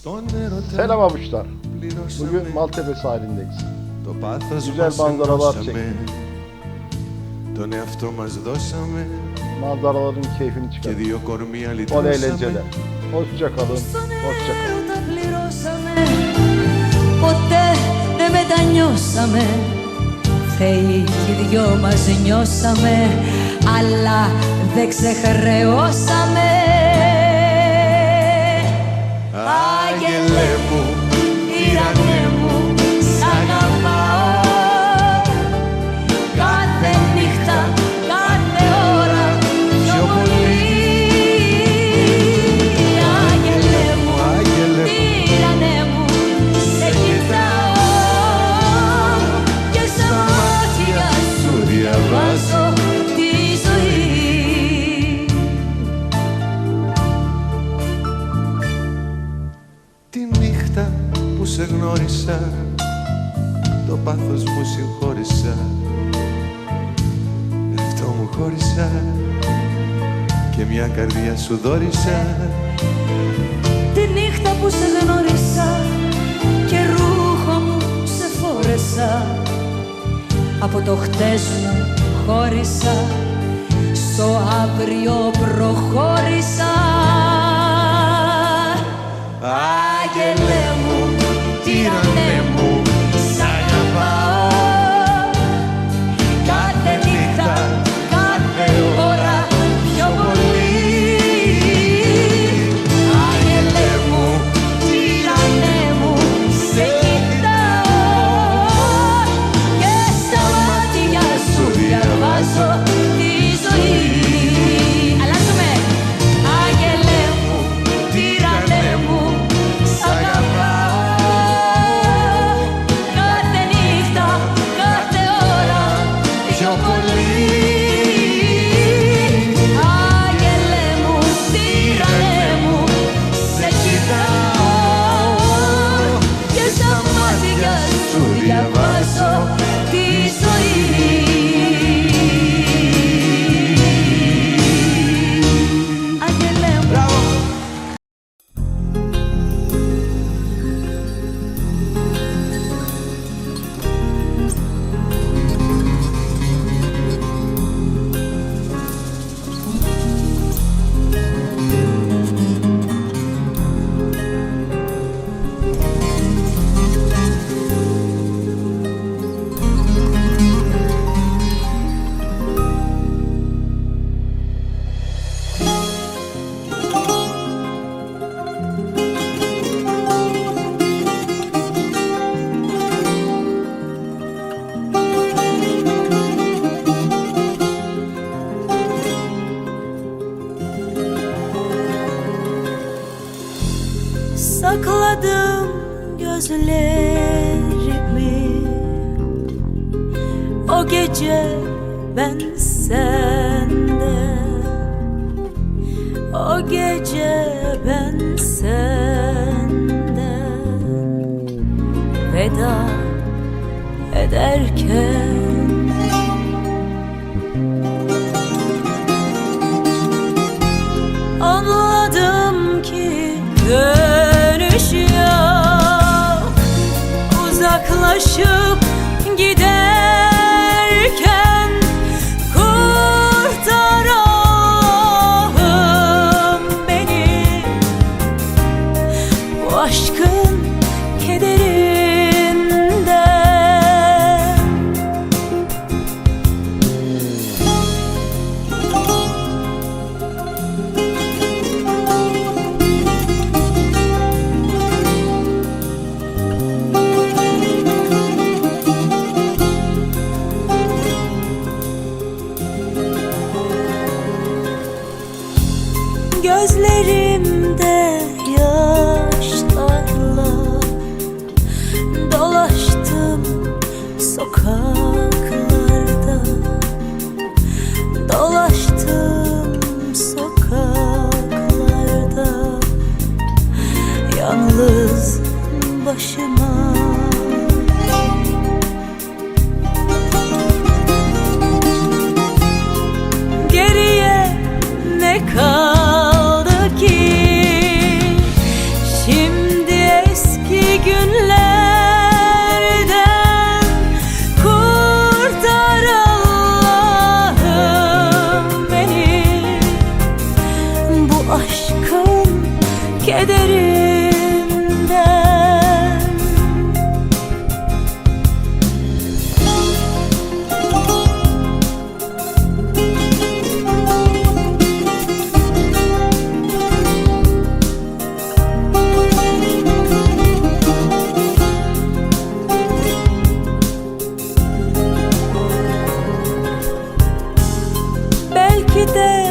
Στον έρωτα Selam avuçlar. πληρώσαμε Bugün Maltepe sahilindeyiz. Το πάθος Güzel μας manzaralar ενώσαμε Τον εαυτό μας δώσαμε Manzaraların keyfini Και çıkarın. δύο κορμιά Bol λυτρώσαμε eğlenceler. Hoşça kalın. Στον Hoşça kalın. έρωτα πληρώσαμε Ποτέ δεν μετανιώσαμε Θεοί κι οι δυο μας νιώσαμε Αλλά δεν ξεχρεώσαμε I get left. Σου δώρισα Τη νύχτα που σε γνώρισα και ρούχο μου σε φόρεσα. Από το χτες μου χώρισα στο αύριο προχώρησα. Άγγελε μου, τύρανε μου, I saw. Gece ben sende. O gece ben senden Veda ederken. Anladım ki dönüş yok. Uzaklaşıp Gözlerimde yaşlarla Dolaştım sokaklarda. Dolaştım sokaklarda. Yalnız başıma te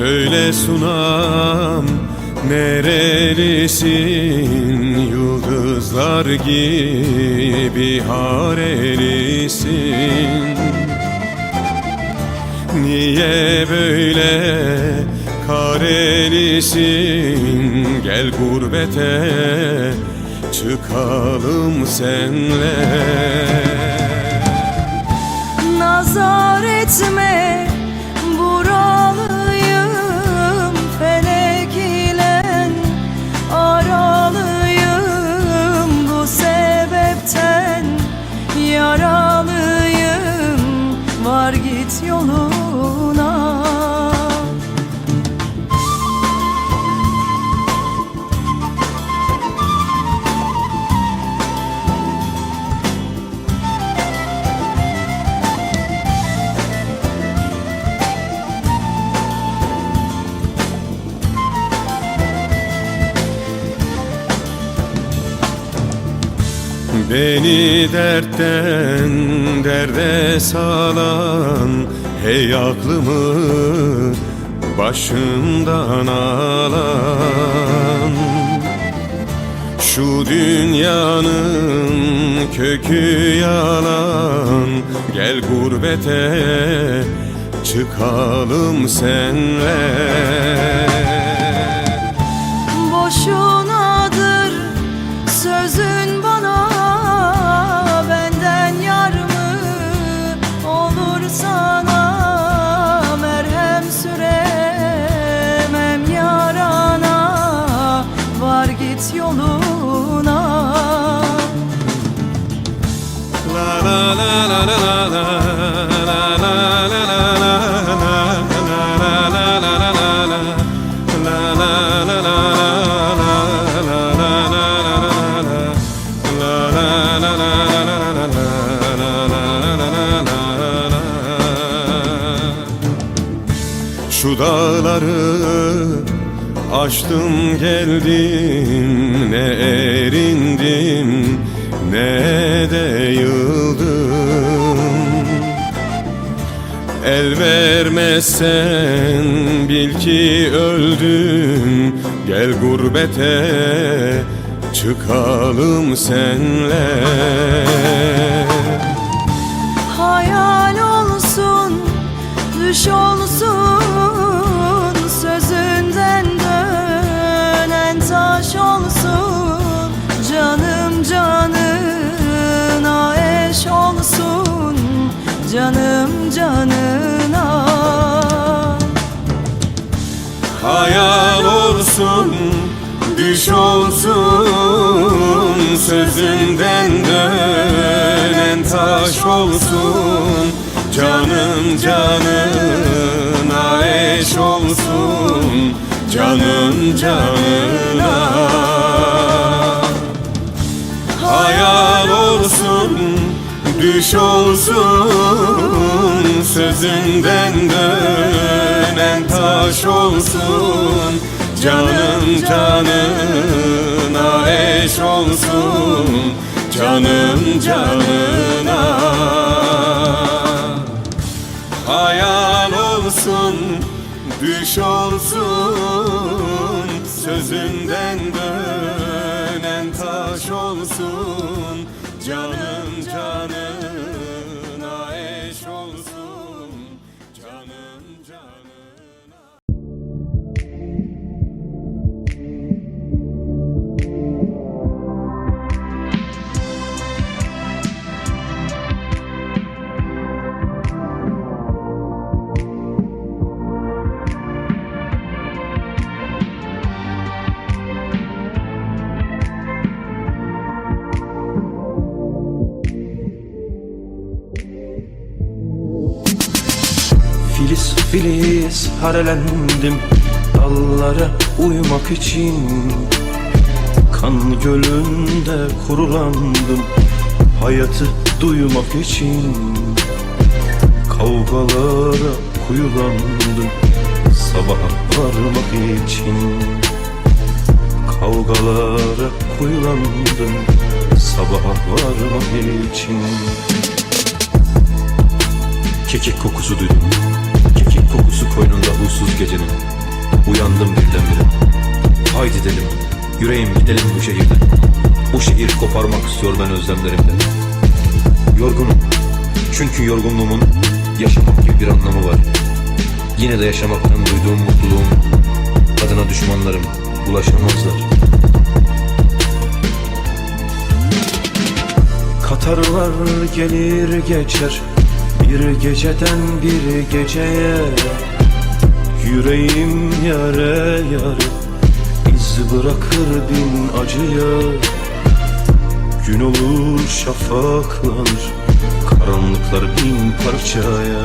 Söyle sunam nerelisin? Yıldızlar gibi harelisin. Niye böyle karelisin? Gel gurbete çıkalım senle. Nazar etme Beni dertten derde salan Hey aklımı başımdan alan. Şu dünyanın kökü yalan Gel gurbete çıkalım senle Şu dağları aştım geldim ne erindim ne de yıldım. El vermezsen bil ki öldüm Gel gurbete çıkalım senle. Hayal olsun, düş olsun Canım canına. Hayal olsun, düş olsun Sözünden dönen taş olsun. Canım canına eş olsun Canın canına. Hayal olsun Düş olsun Sözünden dönen taş olsun Canım canına eş olsun Canım canına. Hayal olsun, düş olsun Sözünden dönen taş olsun Canım Filiz harelendim Dallara uyumak için. Kan gölünde kurulandım Hayatı duymak için. Kavgalara kuyulandım Sabaha varmak için. Kavgalara kuyulandım Sabaha varmak için. Kekik kokusu duydum kokusu koynunda huysuz gecenin. Uyandım birdenbire. Haydi dedim Yüreğim gidelim bu şehirden. Bu şehir koparmak istiyor ben özlemlerimden. Yorgunum Çünkü yorgunluğumun Yaşamak gibi bir anlamı var. Yine de yaşamaktan duyduğum mutluluğun Adına düşmanlarım ulaşamazlar. Katarlar gelir geçer Bir geceden bir geceye Yüreğim yare yare iz bırakır bin acıya. Gün olur şafaklanır Karanlıklar bin parçaya.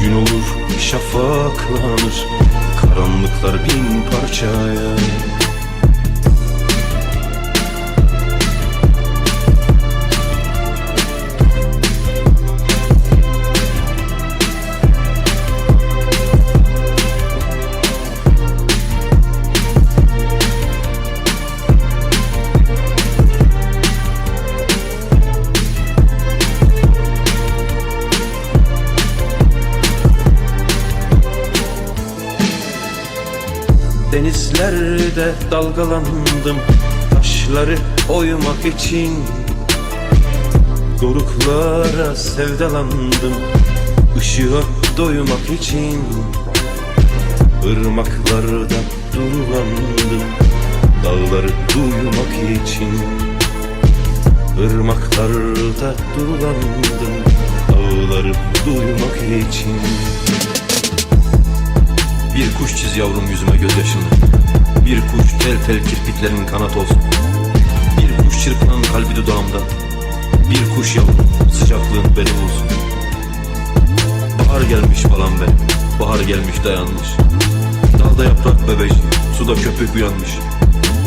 Gün olur şafaklanır Karanlıklar bin parçaya Denizlerde dalgalandım Taşları oymak için. Doruklara sevdalandım Işığa doymak için. Irmaklarda durulandım Dağları duymak için. Irmaklarda durulandım Dağları duymak için bir kuş çiz yavrum yüzüme gözyaşını. Bir kuş tel tel kirpiklerin kanat olsun. Bir kuş çırpınan kalbi dudağımda. Bir kuş yavrum sıcaklığın beni bulsun. Bahar gelmiş falan benim Bahar gelmiş dayanmış. Dalda yaprak bebeci Suda köpük uyanmış.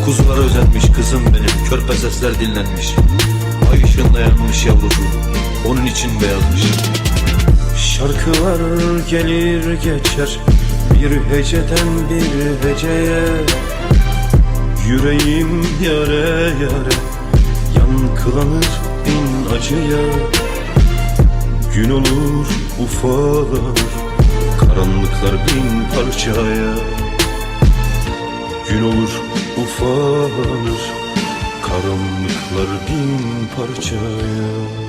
Kuzulara özenmiş kızım benim Körpe sesler dinlenmiş. Ay ışığında yanmış yavrucuğum Onun için beyazmış. Şarkılar gelir geçer bir heceden bir heceye Yüreğim yare yare Yankılanır bin acıya. Gün olur ufalar Karanlıklar bin parçaya. Gün olur ufalanır Karanlıklar bin parçaya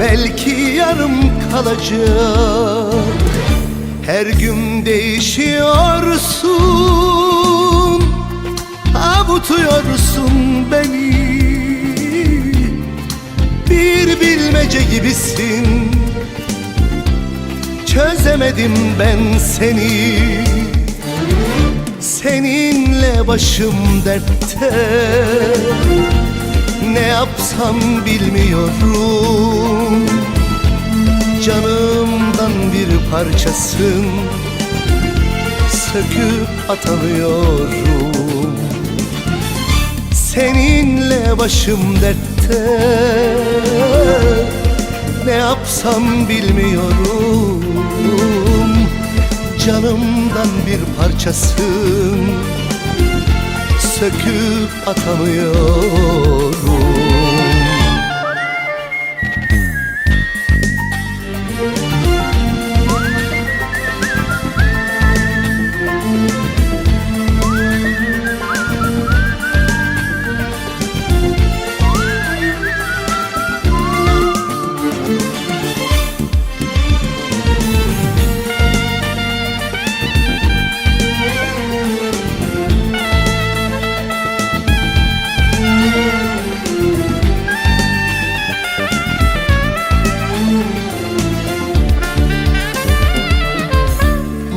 Belki yarım kalacak. Her gün değişiyorsun. Avutuyorsun beni. Bir bilmece gibisin. Çözemedim ben seni. Seninle başım dertte. Ne yapsam bilmiyorum. Canımdan bir parçasın Söküp atamıyorum. Seninle başım dertte Ne yapsam bilmiyorum. Canımdan bir parçasın Söküp atamıyorum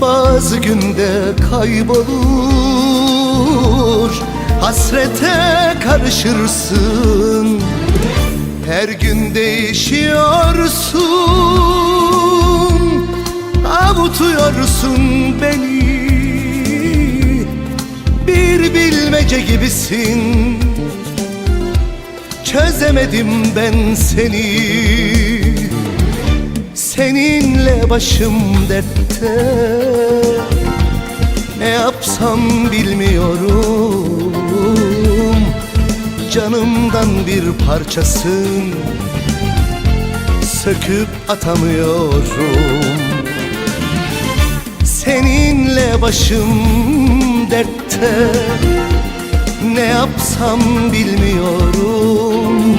bazı günde kaybolur. Hasrete karışırsın. Her gün değişiyorsun. Avutuyorsun beni. Bir bilmece gibisin. Çözemedim ben seni Seninle başım dertte. Ne yapsam bilmiyorum. Canımdan bir parçasın. Söküp atamıyorum. Seninle başım dertte. Ne yapsam bilmiyorum